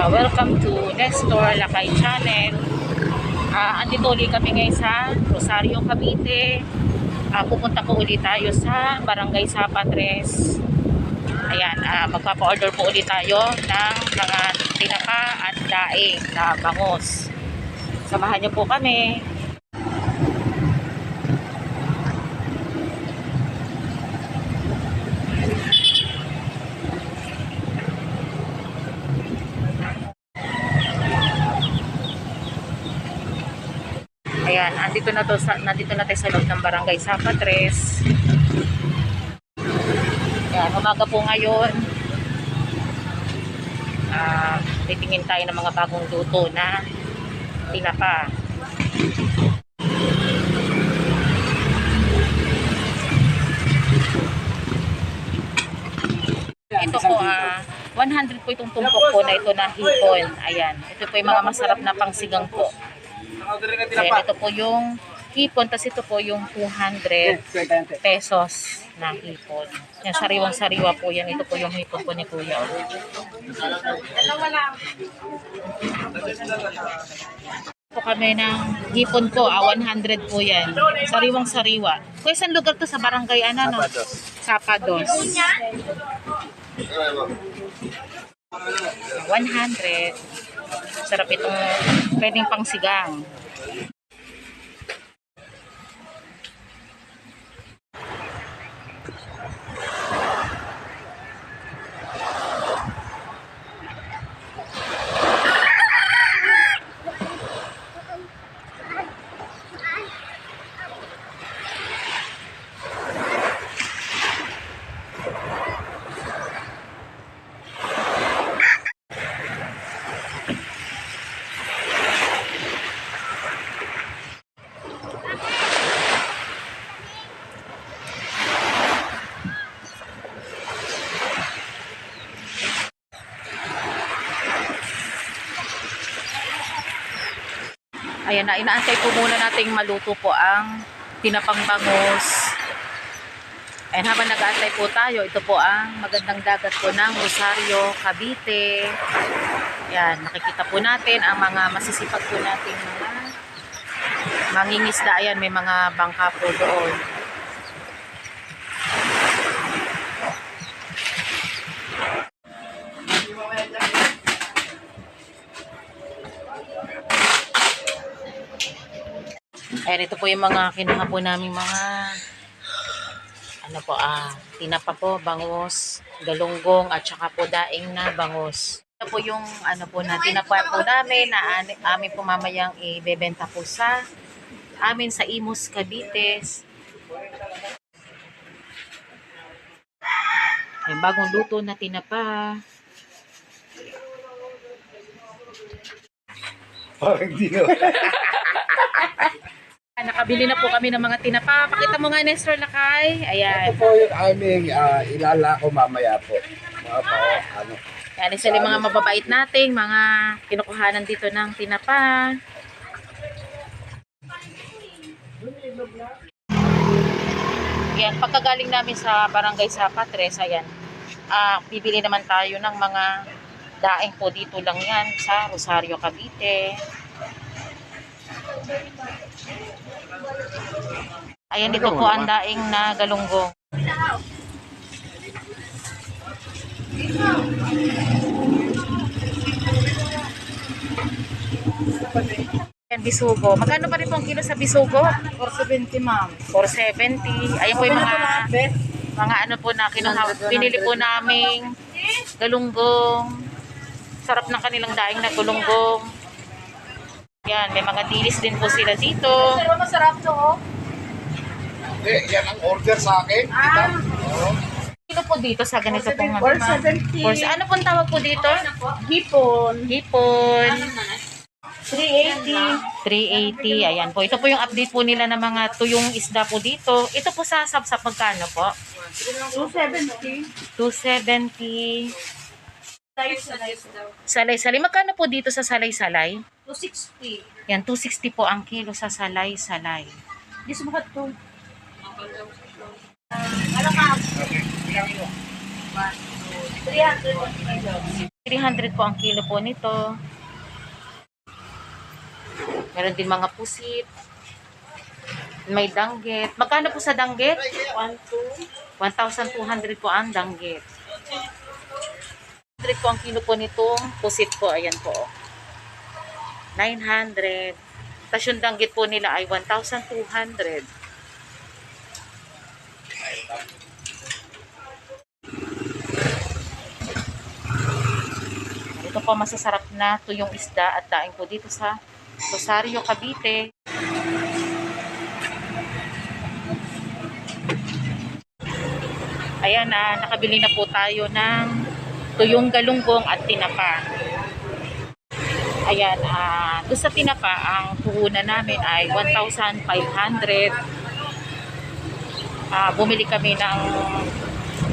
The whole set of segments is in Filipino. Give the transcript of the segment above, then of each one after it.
Ah, welcome to Nestor Lakay Channel. Ah, andito ulit kami ngayon sa Rosario, Cavite. Ah, pupunta po ulit tayo sa Barangay Sapatres. Ayan, ah, magpapa-order po ulit tayo ng mga tinapa at daing na bangos. Samahan niyo po kami. Ayan, andito na to sa nandito na tayo sa loob ng Barangay Sapatres. Ayan, umaga po ngayon. Ah, titingin tayo ng mga bagong luto na tinapa. Ito po, ah, 100 po itong tumpok po na ito na hipon. Ayan, ito po yung mga masarap na pangsigang po. Ayan, ito po yung hipon, tapos ito po yung 200 pesos na hipon. Yan, sariwang-sariwa po yan. Ito po yung hipon po ni Kuya. po kami ng hipon po, ah, 100 po yan. Sariwang-sariwa. Kuya, saan lugar to sa barangay ano? No? Sapados. 100. Sarap itong pwedeng pangsigang. Ayan na, inaantay po muna nating maluto po ang tinapang bangus. And habang nag-aantay po tayo, ito po ang magandang dagat po ng Rosario, Cavite. Yan, nakikita po natin ang mga masisipag po natin mga mangingisda. Ayan, may mga bangka po doon. Ayan, ito po yung mga kinuha po namin mga ano po, ah, tinapa po, bangus, galunggong, at saka po daing na bangus. Ito po yung ano po na tinapa po namin na amin po mamayang ibebenta po sa amin sa Imus, Cavite. Yung bagong luto na tinapa. Parang di na. Ah, Nakabili na po kami ng mga tinapa. Pakita mo nga, Nestor Lakay. Ayan. Ito po yung aming uh, ilala ko mamaya po. Mga pa, ano. Yan, isa yung mga mababait nating mga kinukuhanan dito ng tinapa. Yan, pagkagaling namin sa barangay sa Patres, ayan, ah, bibili naman tayo ng mga daing po dito lang yan sa Rosario, Cavite. Ayan, dito po ang daing na galunggong. Yan, bisugo. Magkano pa rin pong kilo sa bisugo? 470 ma'am. 470. Ayan po yung mga mga ano po na kinuha. Pinili po namin galunggong. Sarap ng kanilang daing na galunggong. Yan, may mga dilis din po sila dito. Pero masarap to oh. Hindi, yan ang order sa akin. Kita. Oo. Kilo po dito sa ganito pong ano. 470. Course, ano pong tawag po dito? Hipon. Hipon. 380. 380. Ayan po. Ito po yung update po nila ng mga tuyong isda po dito. Ito po sa sapsap magkano po? 270. 270. Size size daw. Salay-salay. Magkano po dito sa salay-salay? 260. Yan, 260 po ang kilo sa salay-salay. Di sumakat to. Ano ka? 300 kilo. 300 po ang kilo po nito. Meron din mga pusit. May danggit. Magkano po sa danggit? 1,200 po ang danggit. 100 po ang kilo po nitong pusit po. Ayan po. 900. Tapos yung danggit po nila ay 1,200. Ito po masasarap na tuyong isda at daing po dito sa Rosario, Cavite. Ayan na, nakabili na po tayo ng tuyong galunggong at tinapa. Ayan, ah, doon sa tinapa, ang puhunan namin ay 1,500. Ah, bumili kami ng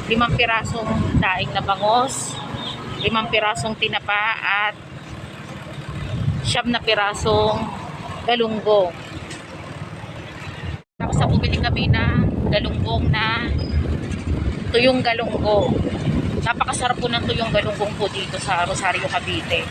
limang pirasong daing na bangos, limang pirasong tinapa at siyam na pirasong galunggong. Tapos bumili kami ng galunggong na tuyong galunggong. Napakasarap po ng tuyong galunggong po dito sa Rosario, Cavite.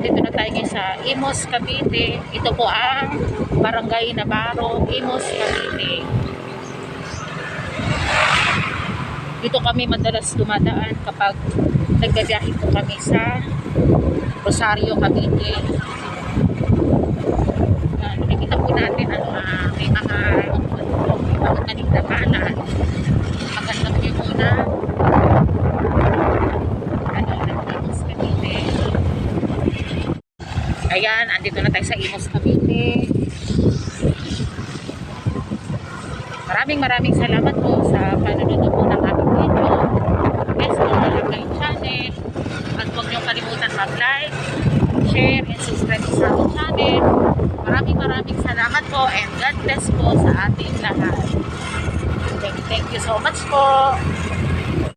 Nandito na tayo ngayon sa Imos, Cavite. Ito po ang Barangay Navarro, Imos, Cavite. Dito kami madalas dumadaan kapag nagbabiyahe po kami sa Rosario, Cavite. Uh, nakikita po natin ang ah, may mga mga kanindamanan. Maganda view muna. Ano, Imos, Cavite. Ayan, andito na tayo sa Imos Cavite. Maraming maraming salamat po sa panonood po ng aming video. Yes, po na lang channel. At huwag niyong kalimutan mag-like, share, and subscribe sa ating channel. Maraming maraming salamat po and God bless po sa ating lahat. Thank, thank you so much po.